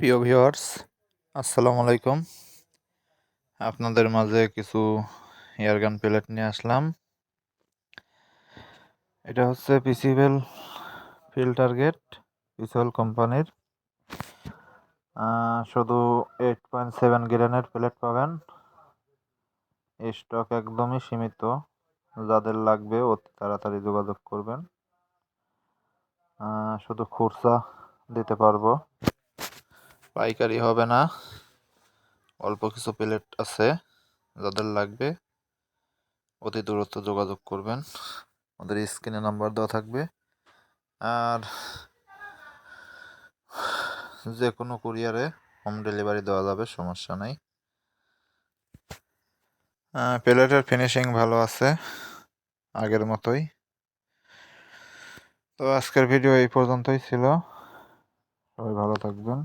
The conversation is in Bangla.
প্রিয় ভিউয়ার্স, আসসালামু আলাইকুম। আপনাদের মাঝে কিছু এয়ারগান প্লেট নিয়ে আসলাম। এটা হচ্ছে পিসিবেল ফিল্টার গেট পিসিবেল কোম্পানির। শুধু এইট পয়েন্ট সেভেন গ্রেনের প্লেট পাবেন। স্টক একদমই সীমিত। যাদের লাগবে অতি তাড়াতাড়ি যোগাযোগ করবেন। শুধু খুরসা দিতে পারব। পাইকারি হবে না। অল্প কিছু প্লেট আছে, যাদের লাগবে, অতি দূরত্ব যোগাযোগ করবেন। আমাদের স্ক্রিনে নাম্বার দেওয়া থাকবে। আর যে কোনো কুরিয়ারে হোম ডেলিভারি দেওয়া যাবে, সমস্যা নাই। প্লেটের ফিনিশিং ভালো আছে, আগের মতোই। তো আজকের ভিডিও এই পর্যন্তই ছিল। সবাই ভালো থাকবেন।